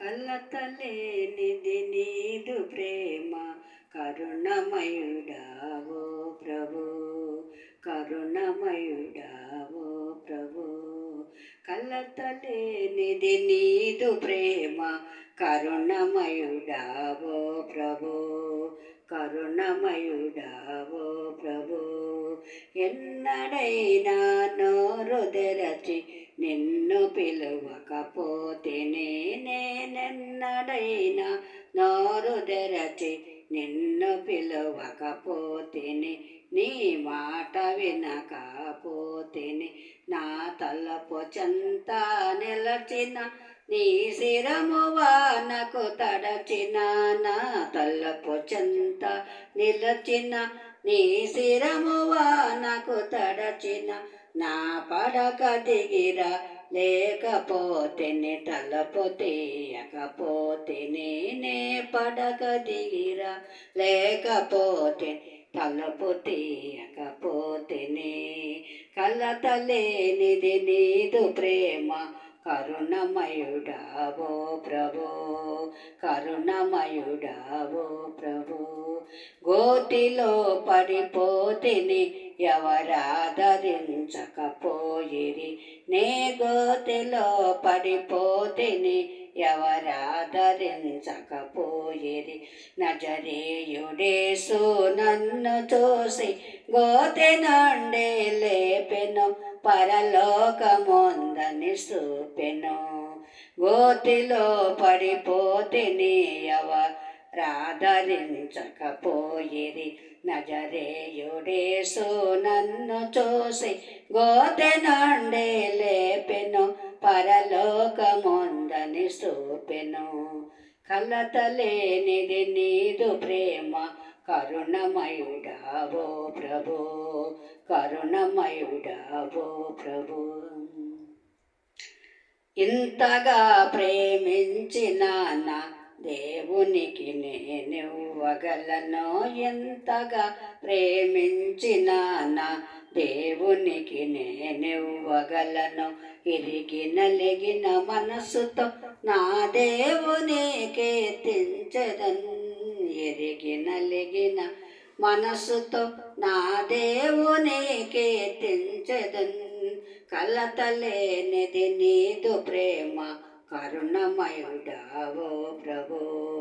కలతలేనిది నీదు ప్రేమ కరుణమయుడావో ప్రభు కరుణమయుడావో ప్రభు. కలతలేనిది నీదు ప్రేమ కరుణమయుడావో ప్రభు కరుణమయుడావో ప్రభు. ఎన్నడైనా నోరు తెరచి నిన్ను పిలువకపోతే నేనెన్నడైనా నోరు తెరచి నిన్ను పిలువకపోతేనే నీ మాట వినకపోతేనే నా తలపు చెంత నిలచిన నీ శిరము వానకు తడచిన నా తలపు చెంత నిలచిన నీ శిరము వానకు తడచిన నా పడక దిగిరా లేకపోతేనే తలపు తీయకపోతే నేనే పడక దిగిరా లేకపోతే తలపు తీయకపోతేనే కలతలేనిది నీదు ప్రేమ కరుణమయుడావో ప్రభు కరుణమయుడావో ప్రభు. గోతిలో పడిపోతిని ఎవరాదరించకపోయిరి నే గోతిలో పడిపోతిని ఎవరాదరించకపోయిరి. నజరేయుడేసు నన్ను చూసి గోతి నుండి లేపెను పరలోకముందని చూపెను. గోతిలో పడిపోతిని ఎవరాదరించకపోయిరి నజరేయుడేసు నన్ను చూసి గోతె నుండి లేపెను పరలోకముందని చూపెను కలతలేనిది నీదు ప్రేమ కరుణమయుడావో ప్రభు కరుణమయుడావో ప్రభు. ఇంతగా ప్రేమించిన ఉనికి దేవునికి ఎంతగా ప్రేమించినా నా దేవునికి నేనివ్వగలను ఇరిగి నలిగిన మనసుతో నా దేవునికి తెంచదన్ ఎరిగి నలిగిన మనసుతో నా దేవునికి తెంచదన్ కలతలేనిది నీదు ప్రేమ. కరుణమయుడావో ప్రభు.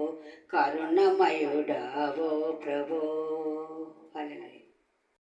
కరుణమయుడా ఓ ప్రభో. అలా